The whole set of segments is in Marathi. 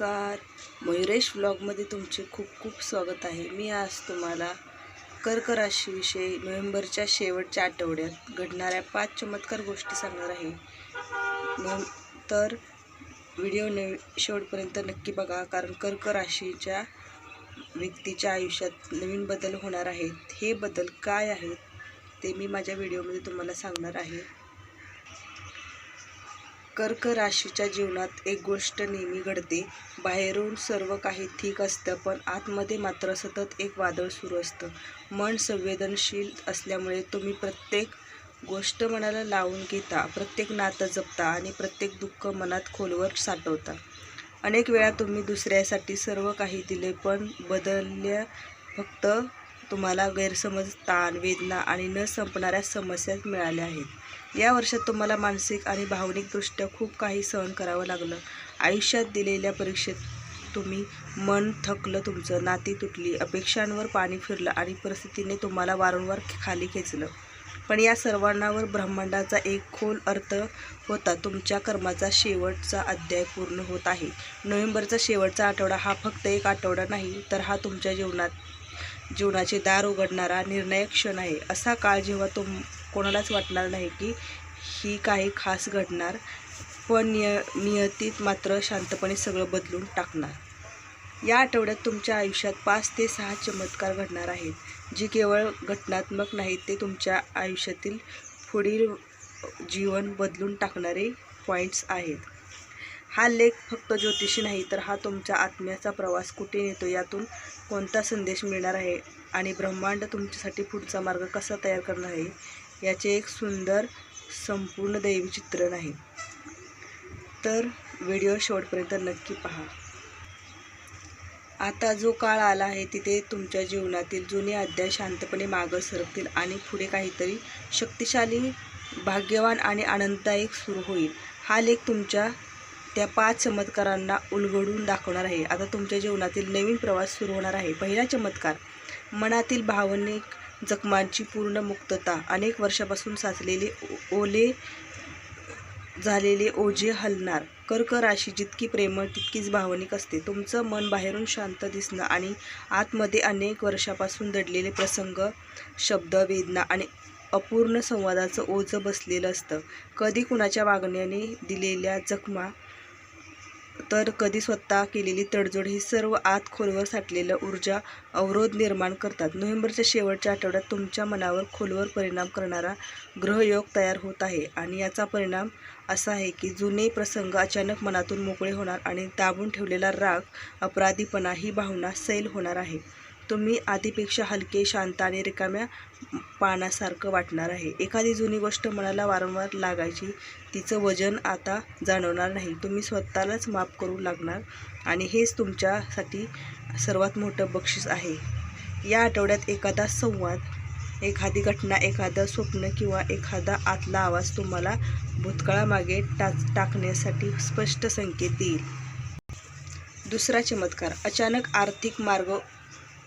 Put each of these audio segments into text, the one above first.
नमस्कार. मयुरेश व्लॉगमध्ये तुमचे खूप खूप स्वागत आहे. मी आज तुम्हाला कर्क राशीविषयी नोव्हेंबरच्या शेवटच्या आठवड्यात घडणाऱ्या पाच चमत्कार गोष्टी सांगणार आहे. तर व्हिडिओ न शेवटपर्यंत नक्की बघा कारण कर्क राशीच्या व्यक्तीच्या आयुष्यात नवीन बदल होणार आहेत. हे बदल काय आहेत ते मी माझ्या व्हिडिओमध्ये तुम्हाला सांगणार आहे. कर्क राशीच्या जीवनात एक गोष्ट नेहमी घडते. बाहेरून सर्व काही ठीक असतं पण आतमध्ये मात्र सतत एक वादळ सुरू असतं. मन संवेदनशील असल्यामुळे तुम्ही प्रत्येक गोष्ट मनाला लावून घेता प्रत्येक नातं जपता आणि प्रत्येक दुःख मनात खोलवर साठवता. अनेक वेळा तुम्ही दुसऱ्यासाठी सर्व काही दिले पण बदलल्या फक्त तुम्हाला गैरसमज ताण वेदना आणि न संपणाऱ्या समस्या मिळाल्या आहेत. या वर्षात तुम्हाला मानसिक आणि भावनिकदृष्ट्या खूप काही सहन करावं लागलं. आयुष्यात दिलेल्या परीक्षेत तुम्ही मन थकलं तुमचं नाती तुटली अपेक्षांवर पाणी फिरलं आणि परिस्थितीने तुम्हाला वारंवार खाली खेचलं. पण या सर्वांनावर ब्रह्मांडाचा एक खोल अर्थ होता. तुमच्या कर्माचा शेवटचा अध्याय पूर्ण होत आहे. नोव्हेंबरचा शेवटचा आठवडा हा फक्त एक आठवडा नाही तर हा तुमच्या जीवनात जीवनाचे दार उघडणारा निर्णायक क्षण आहे. असा काळ जेव्हा तुम कोणालाच वाटणार नाही की ही काही खास घडणार पण निय नियतीत मात्र शांतपणे सगळं बदलून टाकणार. या आठवड्यात तुमच्या आयुष्यात पाच ते सहा चमत्कार घडणार आहेत जी केवळ घटनात्मक नाहीत ते तुमच्या आयुष्यातील पुढील जीवन बदलून टाकणारे पॉईंट्स आहेत. हा लेख फक्त ज्योतिषी नाही तर हा तुमच्या आत्म्याचा प्रवास कुठे नेतो यातून कोणता संदेश मिळणार आहे आणि ब्रह्मांड तुमच्यासाठी पुढचा मार्ग कसा तयार करणार आहे याचे एक सुंदर संपूर्ण दैवी चित्रण आहे तर व्हिडिओ शेवटपर्यंत नक्की पहा. आता जो काळ आला आहे तिथे तुमच्या जीवनातील जुने अध्याय शांतपणे मागं सरकतील आणि पुढे काहीतरी शक्तिशाली भाग्यवान आणि आनंददायक सुरू होईल. हा लेख तुमच्या त्या पाच चमत्कारांना उलगडून दाखवणार आहे. आता तुमच्या जीवनातील नवीन प्रवास सुरू होणार आहे. पहिला चमत्कार मनातील भावनिक जखमांची पूर्ण मुक्तता. अनेक वर्षापासून साचलेले ओ- ओले झालेले ओझे हलणार. कर्क राशी जितकी प्रेमळ तितकीच भावनिक असते. तुमचं मन बाहेरून शांत दिसणं आणि आतमध्ये अनेक वर्षापासून दडलेले प्रसंग शब्द वेदना आणि अपूर्ण संवादाचं ओझं बसलेलं असतं. कधी कुणाच्या वागण्याने दिलेल्या जखमा तर कधी स्वतः केलेली तडजोड ही सर्व आत खोलवर साठलेलं ऊर्जा अवरोध निर्माण करतात. नोव्हेंबरच्या शेवटच्या आठवड्यात तुमच्या मनावर खोलवर परिणाम करणारा ग्रहयोग तयार होत आहे आणि याचा परिणाम असा आहे की जुने प्रसंग अचानक मनातून मोकळे होणार आणि दाबून ठेवलेला राग अपराधीपणा ही भावना सैल होणार आहे. तुम्ही आधीपेक्षा हलके शांत आणि रिकाम्या पानासारखं वाटणार आहे. एखादी जुनी गोष्ट मनाला वारंवार लागायची तिचं वजन आता जाणवणार नाही. तुम्ही स्वतःलाच माफ करू लागणार आणि हेच तुमच्यासाठी सर्वात मोठं बक्षीस आहे. या आठवड्यात एखादा संवाद एखादी घटना एखादं स्वप्न किंवा एखादा आतला आवाज तुम्हाला भूतकाळामागे टाच टाकण्यासाठी स्पष्ट संकेत देईल. दुसरा चमत्कार अचानक आर्थिक मार्ग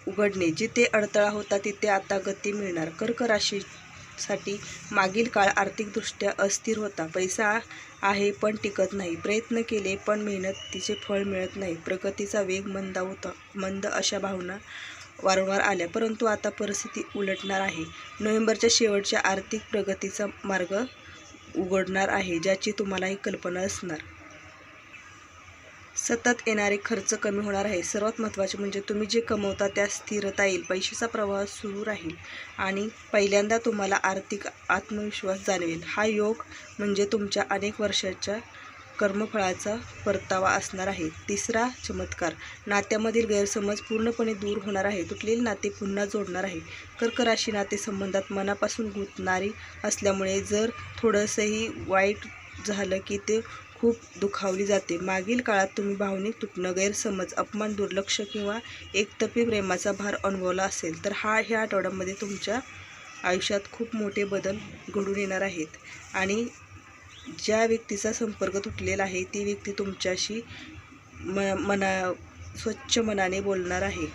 उघडणे. जिथे अडथळा होता तिथे आता गती मिळणार. कर्क राशीसाठी मागील काळ आर्थिकदृष्ट्या अस्थिर होता. पैसा आहे पण टिकत नाही. प्रयत्न केले पण मेहनतीचे फळ मिळत नाही. प्रगतीचा वेग मंदा होता मंद अशा भावना वारंवार आल्या. परंतु आता परिस्थिती उलटणार आहे. नोव्हेंबरच्या शेवटच्या आर्थिक प्रगतीचा मार्ग उघडणार आहे ज्याची तुम्हालाही कल्पना असणार. सतत येणारे खर्च कमी होणार आहे. सर्वात महत्त्वाचे म्हणजे तुम्ही जे कमवता त्या स्थिरता येईल. पैशाचा प्रवाह सुरू राहील आणि पहिल्यांदा तुम्हाला आर्थिक आत्मविश्वास जाणवेल. हा योग म्हणजे तुमच्या अनेक वर्षाच्या कर्मफळाचा परतावा असणार आहे. तिसरा चमत्कार नात्यामधील गैरसमज पूर्णपणे दूर होणार आहे. तुटलेले नाते पुन्हा जोडणार आहे. कर्क राशी नातेसंबंधात मनापासून गुंतणारी असल्यामुळे जर थोडंसंही वाईट झालं की ते खूप दुखावली जाते. मागील काळात तुम्ही भावनिक तुटणं गैरसमज अपमान दुर्लक्ष किंवा एकतर्फी प्रेमाचा भार अनुभवला असेल तर हा ह्या आठवड्यामध्ये तुमच्या आयुष्यात खूप मोठे बदल घडून येणार आहेत. आणि ज्या व्यक्तीचा संपर्क तुटलेला आहे ती व्यक्ती तुमच्याशी म मना स्वच्छ मनाने बोलणार आहे.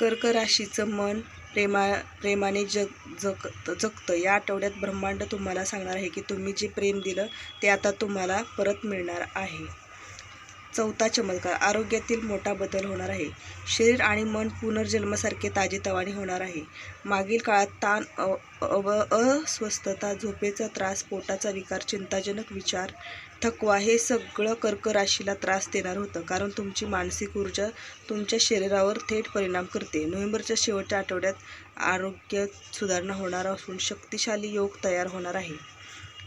कर्क राशीचं मन प्रेमा प्रेमाने जग जग जगतं. या आठवड्यात ब्रह्मांड तुम्हाला सांगणार आहे की तुम्ही जे प्रेम दिलं ते आता तुम्हाला परत मिळणार आहे. चौथा चमत्कार आरोग्यातील मोठा बदल होणार आहे. शरीर आणि मन पुनर्जन्मासारखे ताजेतवाने होणार आहे. मागील काळात ताण अ अव अस्वस्थता झोपेचा त्रास पोटाचा विकार चिंताजनक विचार थकवा हे सगळं कर्क राशीला त्रास देणार होतं. कारण तुमची मानसिक ऊर्जा तुमच्या शरीरावर थेट परिणाम करते. नोव्हेंबरच्या शेवटच्या आठवड्यात आरोग्य सुधारणा होणार असून शक्तिशाली योग तयार होणार आहे.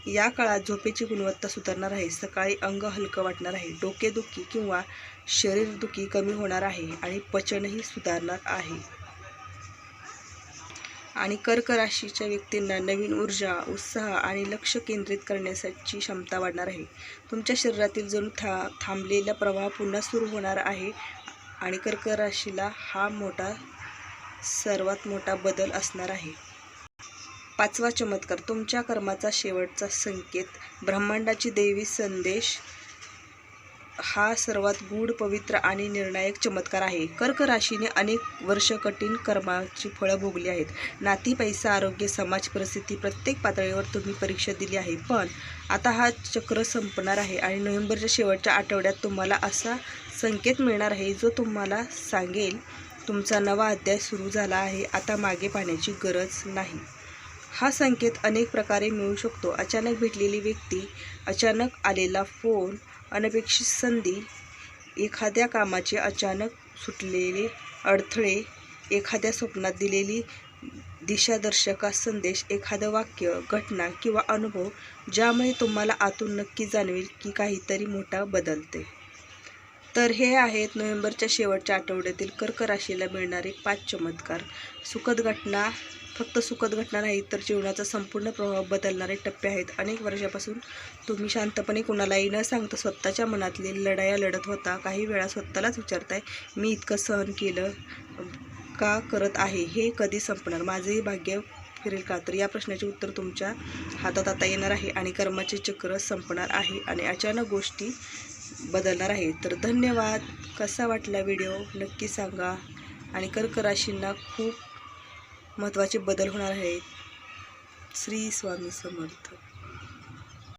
या काळात झोपेची गुणवत्ता सुधारणार आहे. सकाळी अंग हलकं वाटणार आहे. डोकेदुखी किंवा शरीरदुखी कमी होणार आहे आणि पचनही सुधारणार आहे. आणि कर्क राशीच्या व्यक्तींना नवीन ऊर्जा उत्साह आणि लक्ष केंद्रित करण्याची क्षमता वाढणार आहे. तुमच्या शरीरातील जणू था थांबलेला प्रवाह पुन्हा सुरू होणार आहे आणि कर्क राशीला हा मोठा सर्वात मोठा बदल असणार आहे. पाचवा चमत्कार तुमच्या कर्माचा शेवटचा संकेत. ब्रह्मांडाची देवी संदेश हा सर्वात गूढ पवित्र आणि निर्णायक चमत्कार आहे. कर्क राशीने अनेक वर्ष कठीण कर्माची फळं भोगली आहेत. नाती पैसा आरोग्य समाज परिस्थिती प्रत्येक पातळीवर तुम्ही परीक्षा दिली आहे. पण आता हा चक्र संपणार आहे आणि नोव्हेंबरच्या शेवटच्या आठवड्यात तुम्हाला असा संकेत मिळणार आहे जो तुम्हाला सांगेल तुमचा नवा अध्याय सुरू झाला आहे. आता मागे पाहण्याची गरज नाही. हा संकेत अनेक प्रकारे मिळू शकतो. अचानक भेटलेली व्यक्ती अचानक आलेला फोन अनपेक्षित संधी एखाद्या कामाचे अचानक सुटलेले अडथळे एखाद्या स्वप्नात दिलेली दिशादर्शका संदेश एखादं वाक्य घटना किंवा अनुभव ज्यामुळे तुम्हाला आतून नक्की जाणवेल की काहीतरी मोठा बदलते तर हे आहेत नोव्हेंबरच्या शेवटच्या आठवड्यातील कर्क राशीला मिळणारे पाच चमत्कार सुखद घटना फक्त सुखद घटना नाही तर जीवनाचा संपूर्ण प्रभाव बदलणारे टप्पे आहेत. अनेक वर्षापासून तुम्ही शांतपणे कुणालाही न सांगता स्वतःच्या मनातली लढाया लढत होता. काही वेळा स्वतःलाच विचारताय मी इतकं सहन केलं का करत आहे? हे कधी संपणार? माझेही भाग्य फिरेल का? तर या प्रश्नाचे उत्तर तुमच्या हातात आता येणार आहे आणि कर्माचे चक्र संपणार आहे आणि अचानक गोष्टी बदलणार आहे तर धन्यवाद. कसा वाटला व्हिडिओ? नक्की सांगा. आणि कर्कराशींना खूप महत्त्वाचे बदल होणार आहेत. श्री स्वामी समर्थ.